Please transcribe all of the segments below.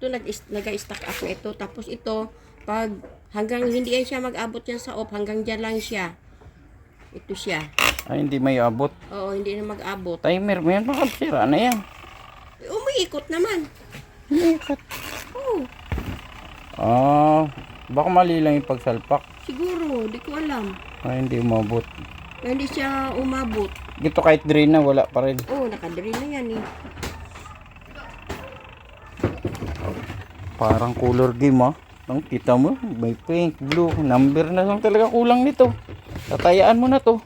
ito nag nag-stack up na ito. Tapos ito, pag hanggang hindi yan siya mag-abot yan sa off, hanggang dyan lang siya. Ito siya. Ay, hindi may abot. Oo, hindi na mag-abot. Timer mo yan, baka sira na yan. Umiikot naman. Umiikot. Oo, Ah, baka mali lang yung pagsalpak. siguro. Di ko alam. Ay, hindi umabot. Hindi siya umabot. Dito kahit drain na, wala pa rin. Oo, nakadri na yan eh. Parang color game ah. Ang kita mo, may pink, blue, number na lang talaga kulang nito. Tatayaan mo na to.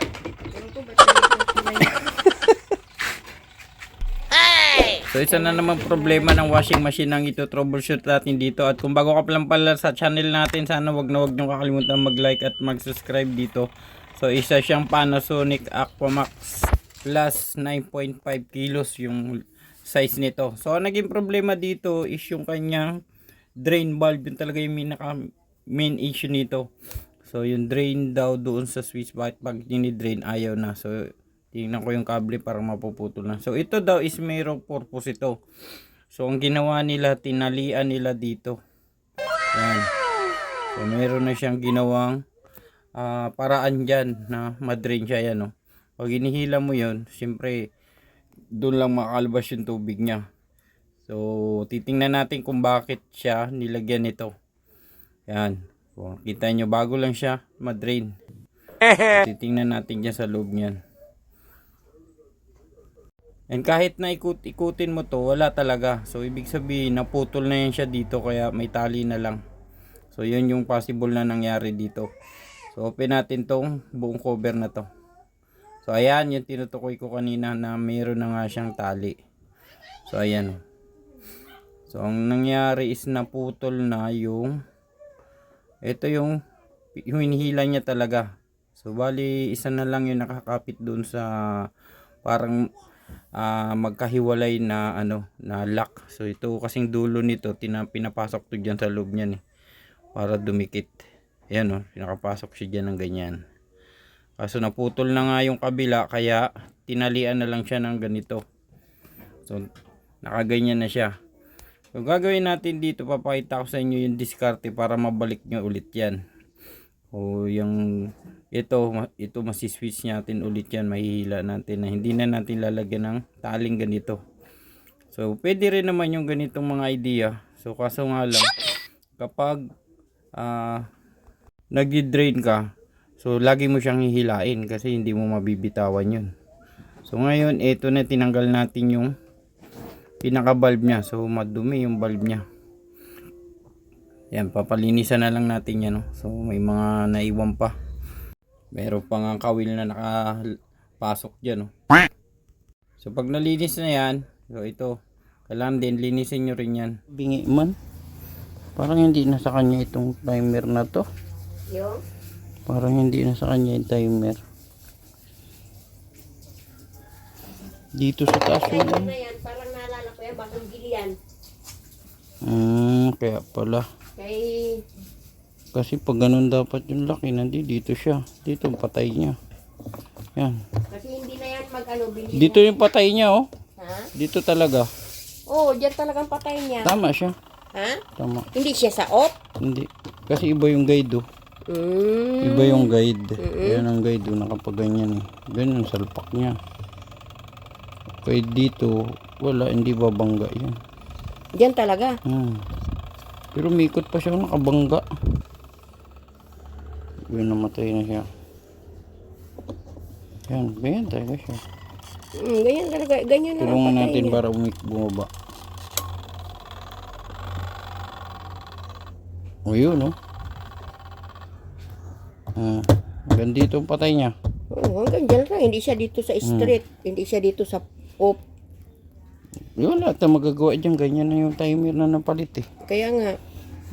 So isa na naman problema ng washing machine ang ito troubleshoot natin dito at kung bago ka pa lang pala sa channel natin sana wag na wag nyo kakalimutan mag-like at mag-subscribe dito. So isa siyang Panasonic Aquamax plus 9.5 kilos yung size nito. So ang naging problema dito is yung kanyang drain valve yun talaga yung minaka main issue nito. So yung drain daw doon sa switch bakit pag dinidrain ayaw na. So tingnan ko yung kable para mapuputol na. So ito daw is mayroong purpose ito. So ang ginawa nila tinalian nila dito. Yan. So meron na siyang ginawang ah, paraan dyan na madrain siya yan. No? Pag inihila mo yon siyempre doon lang makalabas yung tubig niya. So titingnan natin kung bakit siya nilagyan nito. Yan. So, kita nyo bago lang siya madrain. Titingnan natin dyan sa loob niyan. And kahit na ikut-ikutin mo to, wala talaga. So, ibig sabihin, naputol na yan siya dito, kaya may tali na lang. So, yun yung possible na nangyari dito. So, open natin tong buong cover na to. So, ayan, yung tinutukoy ko kanina na mayroon na nga siyang tali. So, ayan. So, ang nangyari is naputol na yung ito yung yung hinihila niya talaga. So, bali, isa na lang yung nakakapit doon sa parang ah, magkahiwalay na ano na lock. So ito kasing dulo nito tina, pinapasok to diyan sa loob niyan eh para dumikit. Ayan oh, pinakapasok siya diyan ng ganyan. Kaso naputol na nga yung kabila kaya tinalian na lang siya ng ganito. So nakaganyan na siya. So gagawin natin dito papakita ko sa inyo yung diskarte para mabalik nyo ulit yan. O yung ito ito masiswitch natin ulit yan. Mahihila natin na hindi na natin lalagyan ng taling ganito. So pwede rin naman yung ganitong mga idea. So kaso nga lang kapag ah nagdi-drain ka so lagi mo siyang hihilain kasi hindi mo mabibitawan yun. So ngayon ito na tinanggal natin yung pinaka valve niya so madumi yung valve niya yan, papalinisan na lang natin yan. No? So, may mga naiwan pa. Meron pa nga kawil na nakapasok dyan. No? So, pag nalinis na yan, so ito, kailangan din linisin nyo rin yan. Bingi man. Parang hindi na sa kanya itong timer na to. Yung? Parang hindi na sa kanya yung timer. Dito sa taas yun. Bakang gilian. Hmm, kaya pala. Kay... Kasi pag ganun dapat yung laki, nandi dito siya. Dito ang patay niya. Yan. Kasi hindi na yan mag-ano, bili Dito yung patay niya oh. Ha? Dito talaga. Oo, oh, dyan talagang patay niya. Tama siya. Ha? Tama. Hindi siya sa off? Hindi. Kasi iba yung guide oh. Mm. Iba yung guide. Yan ang guide oh. Nakapaganyan eh. Ganyan ang salpak niya. Kaya dito, wala. Hindi babangga yan. Dyan talaga. Hmm. Pero mikot pa siya nakabangga. Yun namatay na siya. Yan. Ganyan talaga siya. Mm, ganyan talaga. Ganyan na lang Tulungan patay natin para umik bumaba. O yun, no? Ah, hanggang dito ang patay niya. Oo, hanggang dyan lang. Hindi siya dito sa street. Hindi siya dito sa off. Yun, lahat na magagawa dyan. Ganyan na yung timer na napalit eh. Kaya nga,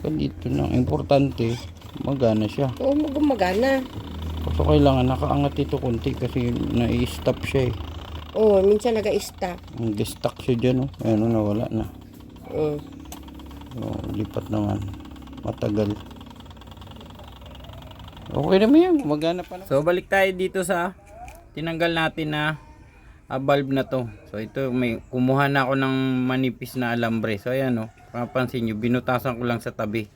Hanggang dito na. Importante, magana siya. oo, gumagana. Kaso kailangan nakaangat ito konti kasi na-stop siya eh. Oo, minsan naga-stack. Nag-stuck siya dyan, oh. Ayun, oh, nawala na. Mm. So, lipat naman. Matagal. Okay naman yan. Gumagana pa naman. So, balik tayo dito sa tinanggal natin na ah, bulb na to. So, ito may kumuha na ako ng manipis na alambre. So, ayan oh. mapapansin nyo, binutasan ko lang sa tabi.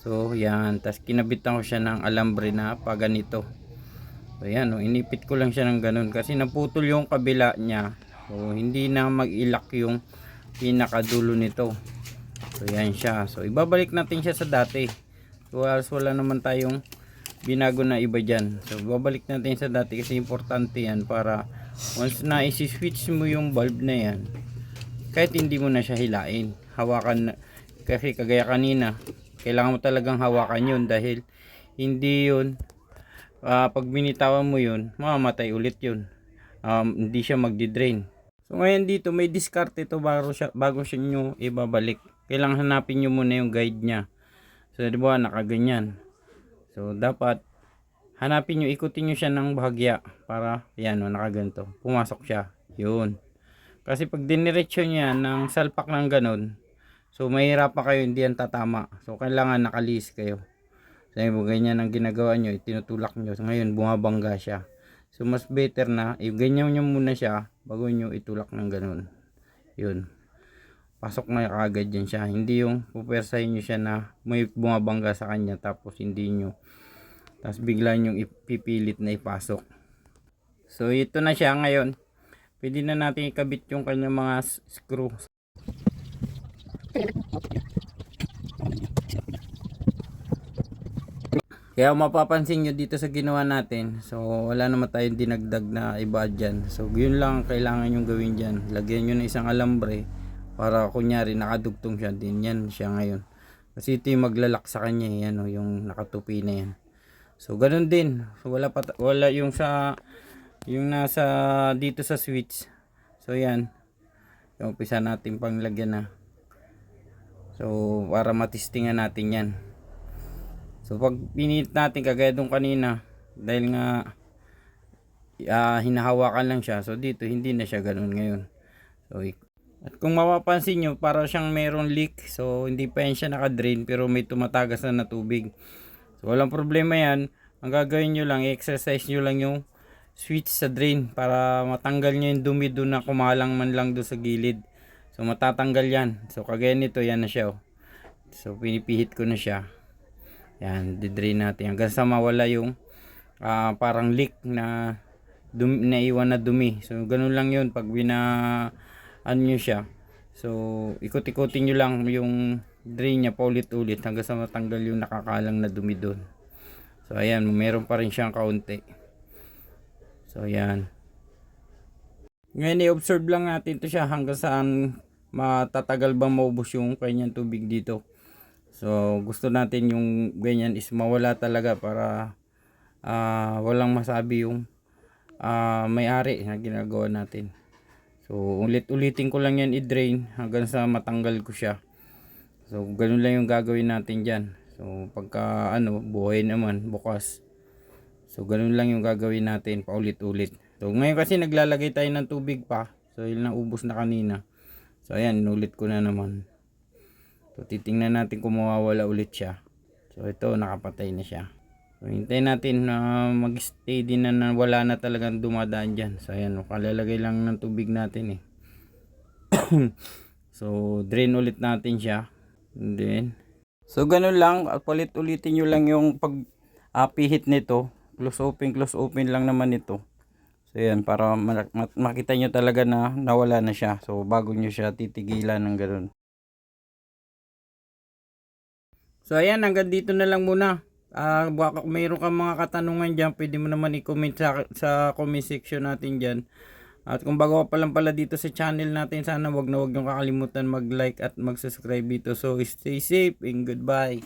So, yan. Tapos kinabitan ko siya ng alambre na pa ganito. So, yan. Oh, inipit ko lang siya ng ganun. Kasi naputol yung kabila niya. So, hindi na mag-ilak yung pinakadulo nito. So, yan siya. So, ibabalik natin siya sa dati. So, wala naman tayong binago na iba dyan. So, babalik natin sa dati kasi importante yan para once na isi-switch mo yung bulb na yan, kahit hindi mo na siya hilain, hawakan na, kasi kagaya kanina, kailangan mo talagang hawakan yun dahil hindi yun, ah, pag binitawan mo yun, mamamatay ulit yun. Um, hindi siya magdi-drain. So ngayon dito may discard ito bago siya bago siya nyo ibabalik. Kailangan hanapin nyo muna yung guide niya. So di ba nakaganyan. So dapat hanapin nyo ikutin nyo siya ng bahagya para yan o nakaganto. Pumasok siya. Yun. Kasi pag diniretso niya ng salpak ng ganun, so mahirapan kayo hindi yan tatama. So kailangan nakalis kayo. Sabi mo ganyan ang ginagawa nyo, tinutulak nyo. So, ngayon bumabangga siya. So mas better na, i-ganyan nyo muna siya bago nyo itulak ng ganun. Yun. Pasok na kagad yan siya. Hindi yung pupersahin nyo siya na may bumabangga sa kanya tapos hindi nyo. Tapos bigla nyo ipipilit na ipasok. So ito na siya ngayon. Pwede na natin ikabit yung kanyang mga screw. Kaya mapapansin nyo dito sa ginawa natin, so wala naman tayong dinagdag na iba dyan. So yun lang ang kailangan nyo gawin dyan. Lagyan nyo ng isang alambre para kunyari nakadugtong siya din. Yan siya ngayon. Kasi ito yung maglalak sa kanya, eh, yan o, yung nakatupi na yan. So ganun din. So wala pa wala yung sa yung nasa dito sa switch. So yan. Yung umpisa natin pang lagyan na. So para matistingan natin yan. So pag pinit natin kagaya dong kanina dahil nga ah, hinahawakan lang siya. So dito hindi na siya ganun ngayon. So at kung mapapansin nyo, para siyang merong leak. So hindi pa yan siya naka-drain pero may tumatagas na na tubig. So walang problema yan. Ang gagawin nyo lang, i-exercise nyo lang yung switch sa drain para matanggal nyo yung dumi doon na kumalang man lang doon sa gilid. So matatanggal yan. So kagaya nito, yan na siya. Oh. So pinipihit ko na siya. Yan, didrain natin hanggang sa mawala yung ah, parang leak na dumi, naiwan na dumi. So ganun lang yun pag bina ano nyo siya. So ikot-ikotin nyo lang yung drain niya paulit-ulit hanggang sa matanggal yung nakakalang na dumi doon. So ayan, meron pa rin siyang kaunti. So ayan. Ngayon i-observe lang natin to siya hanggang saan matatagal bang maubos yung kanyang tubig dito. So gusto natin yung ganyan is mawala talaga para ah, walang masabi yung ah, may-ari na ginagawa natin. So ulit-ulitin ko lang yan i-drain hanggang sa matanggal ko siya. So ganun lang yung gagawin natin dyan. So pagka ano buhay naman bukas. So ganun lang yung gagawin natin paulit-ulit. So ngayon kasi naglalagay tayo ng tubig pa. So yun na ubos na kanina. So ayan inulit ko na naman. So titingnan natin kung mawawala ulit siya. So ito nakapatay na siya. So hintayin natin na mag-stay din na, na wala na talagang dumadaan dyan. So ayan kalalagay lang ng tubig natin eh. so drain ulit natin siya. And then So ganun lang, at palit-ulitin nyo lang yung pag ah, pihit nito. Close open, close open lang naman ito. So yan, para ma- ma- makita nyo talaga na nawala na siya. So bago nyo siya titigilan ng ganun. So ayan, hanggang dito na lang muna. Ah, baka mayroon kang mga katanungan dyan, pwede mo naman i-comment sa, sa comment section natin dyan. At kung bago pa lang pala dito sa channel natin, sana wag na wag niyong kakalimutan mag-like at mag-subscribe dito. So stay safe and goodbye.